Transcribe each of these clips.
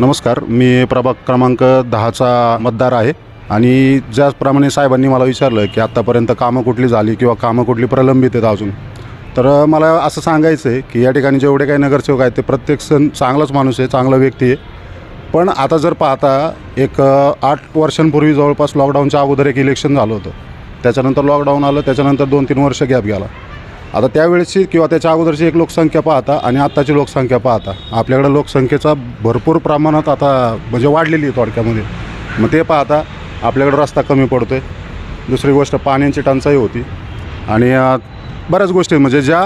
नमस्कार मी प्रभाग क्रमांक दहाचा मतदार आहे आणि ज्याप्रमाणे साहेबांनी मला विचारलं की आत्तापर्यंत कामं कुठली झाली किंवा कामं कुठली प्रलंबित आहेत अजून? तर मला असं सांगायचं आहे की या ठिकाणी जेवढे काही नगरसेवक आहेत ते प्रत्येक सण चांगलाच माणूस आहे चांगला व्यक्ती आहे. पण आता जर पाहता एक आठ वर्षांपूर्वी जवळपास लॉकडाऊनच्या अगोदर एक इलेक्शन झालं होतं. त्याच्यानंतर लॉकडाऊन आलं त्याच्यानंतर दोन तीन वर्ष गॅप गेला. आता त्यावेळेसची किंवा त्याच्या अगोदरची एक लोकसंख्या पाहता आणि आत्ताची लोकसंख्या पाहता आपल्याकडे लोकसंख्येचा भरपूर प्रमाणात आता म्हणजे वाढलेली आहे थोडक्यामध्ये. मग ते पाहता आपल्याकडे रस्ता कमी पडतो आहे दुसरी गोष्ट पाण्याची टंचाई होती. आणि बऱ्याच गोष्टी म्हणजे ज्या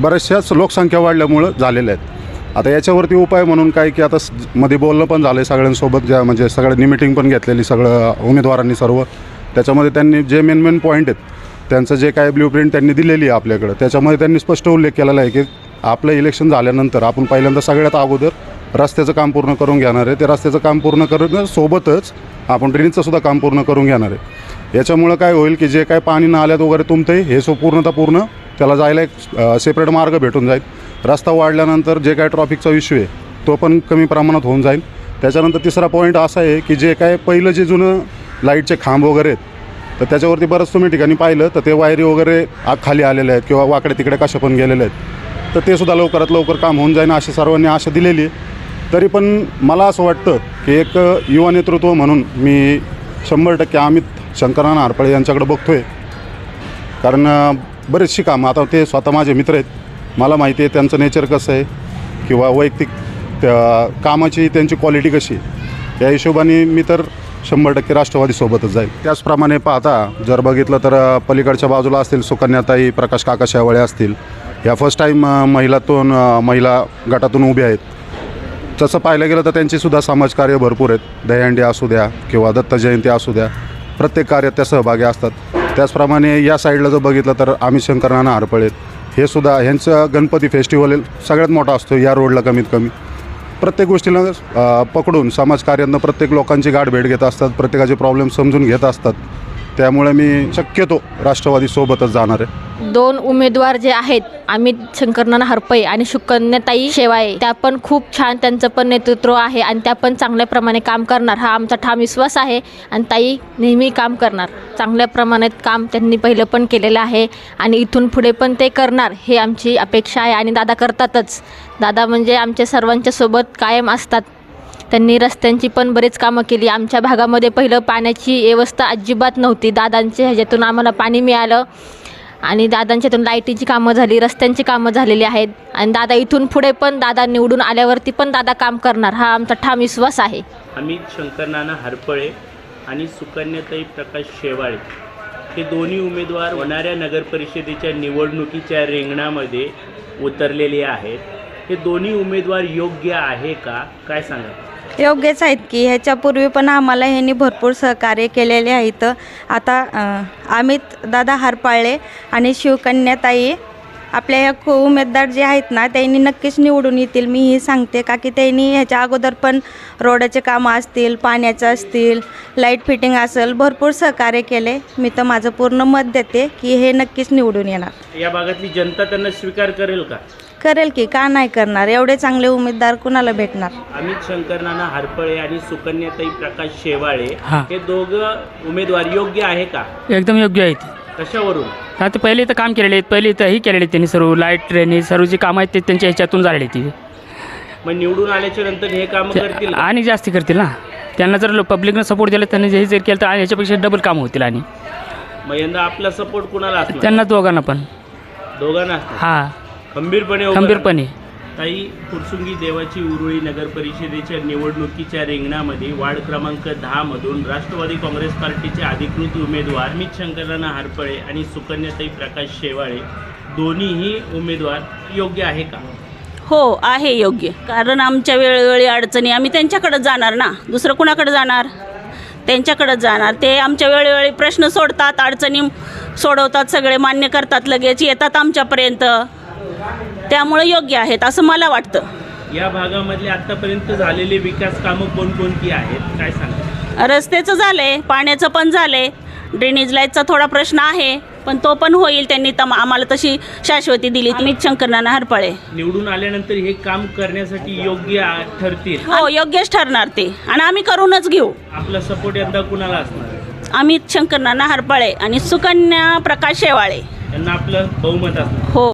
बऱ्याचशाच लोकसंख्या वाढल्यामुळं झालेल्या आहेत. आता याच्यावरती उपाय म्हणून काय की आता स- मध्ये बोलणं पण झालं आहे सगळ्यांसोबत ज्या म्हणजे सगळ्यांनी मिटिंग पण घेतलेली सगळं उमेदवारांनी सर्व. त्याच्यामध्ये त्यांनी जे मेन मेन पॉईंट आहेत त्यांचं जे काय ब्ल्यू प्रिंट त्यांनी दिलेली आहे आपल्याकडं त्याच्यामध्ये त्यांनी स्पष्ट उल्लेख केलेला आहे की आपलं इलेक्शन झाल्यानंतर आपण पहिल्यांदा सगळ्यात अगोदर रस्त्याचं काम पूर्ण करून घेणार आहे. ते रस्त्याचं काम पूर्ण करणं सोबतच आपण ड्रेनेजचं सुद्धा काम पूर्ण करून घेणार आहे. याच्यामुळं काय होईल की जे काय पाणी नाल्यात वगैरे तुमते हे सो पूर्णतः पूर्ण त्याला जायला एक सेपरेट मार्ग भेटून जाईल. रस्ता वाढल्यानंतर जे काय ट्रॉफिकचा इश्यू आहे तो पण कमी प्रमाणात होऊन जाईल. त्याच्यानंतर तिसरा पॉईंट असा आहे की जे काय पहिलं जे जुनं लाईटचे खांब वगैरे आहेत तर त्याच्यावरती बरंच तुम्ही ठिकाणी पाहिलं तर ते वायरी वगैरे आग खाली आलेले आहेत किंवा वाकडे तिकडे कशा पण गेलेले आहेत. तर ते सुद्धा लवकरात लवकर काम होऊन जाईन अशी सर्वांनी आशा दिलेली आहे. तरी पण मला असं वाटतं की एक युवा नेतृत्व म्हणून मी शंभर टक्के अमित शंकरनाना आरपळे यांच्याकडे बघतो आहे कारण बरेचशी कामं आता ते स्वतः माझे मित्र आहेत. मला माहिती आहे त्यांचं नेचर कसं आहे किंवा वैयक्तिक त्या कामाची त्यांची क्वालिटी कशी आहे. या हिशोबाने मी तर शंभर टक्के राष्ट्रवादीसोबतच जाईल. त्याचप्रमाणे पाहता जर बघितलं तर पलीकडच्या बाजूला असतील सुकन्याताई प्रकाश काका शेवाळे असतील. या फर्स्ट टाईम महिलातून महिला गटातून उभ्या आहेत. तसं पाहायला गेलं तर त्यांचीसुद्धा समाजकार्य भरपूर आहेत. दहीहंडी असू द्या किंवा दत्त जयंती असू द्या. प्रत्येक कार्यात त्या सहभागी असतात. त्याचप्रमाणे या साईडला जर बघितलं तर आम्ही शंकर नाना हे सुद्धा ह्यांचं गणपती फेस्टिवल सगळ्यात मोठा असतो या रोडला कमीत कमी. प्रत्येक गोष्टीला अ, पकडून समाजकार्यातनं प्रत्येक लोकांची गाठ भेट घेत असतात प्रत्येकाचे प्रॉब्लेम समजून घेत असतात. त्यामुळे मी शक्यतो राष्ट्रवादीसोबतच जाणार आहे. दोन उमेदवार जे आहेत अमित शंकरनाना हरपई आणि सुकन्याताई शेवाळे त्या पण खूप छान त्यांचं पण नेतृत्व आहे आणि त्या पण चांगल्या प्रमाणे काम करणार. हा आमचा ठाम विश्वास आहे आणि ताई नेहमी काम करणार. चांगल्या प्रमाणात काम त्यांनी पहिलं पण केलेलं आहे आणि इथून पुढे पण ते करणार हे आमची अपेक्षा आहे आणि दादा करतातच. दादा म्हणजे आमच्या सर्वांच्या सोबत कायम असतात. त्यांनी रस्त्यांची पण बरेच कामं केली. आमच्या भागामध्ये पहिलं पाण्याची व्यवस्था अजिबात नव्हती. दादांच्या ह्याच्यातून आम्हाला पाणी मिळालं आणि दादांच्यातून लाईटीची कामं झाली रस्त्यांची कामं झालेली आहेत. आणि दादा इथून पुढे पण दादा निवडून आल्यावरती पण दादा काम करणार हा आमचा ठाम विश्वास आहे. अमित शंकरनाना हरपळे आणि सुकन्याताई प्रकाश शेवाळे हे दोन्ही उमेदवार होणाऱ्या नगरपरिषदेच्या निवडणुकीच्या रिंगणामध्ये उतरलेले आहेत. हे दोन्ही उमेदवार योग्य आहे का? काय सांगा योग्यच आहेत की ह्याच्यापूर्वी पण आम्हाला ह्यांनी भरपूर सहकार्य केलेले आहेत आता अमित दादा हरपाळे आणि शिवकन्याताई आपल्या ह्या खो उमेदवार जे आहेत ना त्यांनी नक्कीच निवडून येतील. मी ही सांगते का की त्यांनी ह्याच्या अगोदर पण रोडाचे कामं असतील पाण्याचं असतील लाइट फिटिंग असेल भरपूर सहकार्य केले. मी तर माझं पूर्ण मत देते की हे नक्कीच निवडून येणार. या भागातली जनता त्यांना स्वीकार करेल का? करेल की का नाही करणार? एवढे चांगले उमेदवार कुणाला भेटणार? अमित शंकरनाना हरपळे आणि सुकन्याताई प्रकाश शेवाळे हा. हे दोघं उमेदवार योग्य आहे का? एकदम योग्य आहे ते कशावरून? हा ते पहिले तर काम केलेले आहेत. पहिले तर ही केलेले आहेत त्यांनी सर्व. लाइट ड्रेनेज सर्व जे कामं आहेत ते त्यांच्या ह्याच्यातून झालेली ती. मग निवडून आल्याच्यानंतर हे काम करतील का? आणि जास्ती करतील ना. त्यांना जर पब्लिकनं सपोर्ट दिला त्यांनी जे जर केलं तर ह्याच्यापेक्षा डबल काम होतील आणि. मग यंदा आपला सपोर्ट कुणाला असणार? त्यांना दोघांना पण. दोघांना असणार. हा. खंबीरपणे उभं खंबीरपणे ताई फुरसुंगी देवाची उरुळी नगर परिषदेच्या निवडणुकीच्या रिंगणामध्ये वार्ड क्रमांक दहा मधून राष्ट्रवादी काँग्रेस पार्टीचे अधिकृत उमेदवार अमित शंकरराणा हरपळे आणि सुकन्याताई प्रकाश शेवाळे दोन्हीही उमेदवार योग्य आहे का? हो आहे योग्य. कारण आमच्या वेळोवेळी अडचणी आम्ही त्यांच्याकडे जाणार ना? दुसरं कुणाकडे जाणार? त्यांच्याकडे जाणार. ते आमच्या वेळोवेळी प्रश्न सोडतात अडचणी सोडवतात सगळे मान्य करतात लगेच येतात आमच्यापर्यंत. त्यामुळे योग्य आहेत असं मला वाटतं. या भागामधले आतापर्यंत झालेले विकास कामं कोणकोणती आहेत? काय सांगा रस्त्याचं झालं आहे पाण्याचं पण झालं आहे ड्रेनेज लाईटचा थोडा प्रश्न आहे पण तो पण होईल त्यांनी तम आम्हाला तशी शाश्वती दिली अमित शंकरनाना हरपळे. निवडून आल्यानंतर हे काम करण्यासाठी योग्य आ- ठरतील? हो योग्यच ठरणार ते. आणि आम्ही करूनच घेऊ. आपला सपोर्ट यंदा कुणाला असणार? आहे? अमित शंकरनाना हरपळे आणि सुकन्या प्रकाश शेवाळे. यांना आपलं बहुमत असणार. हो.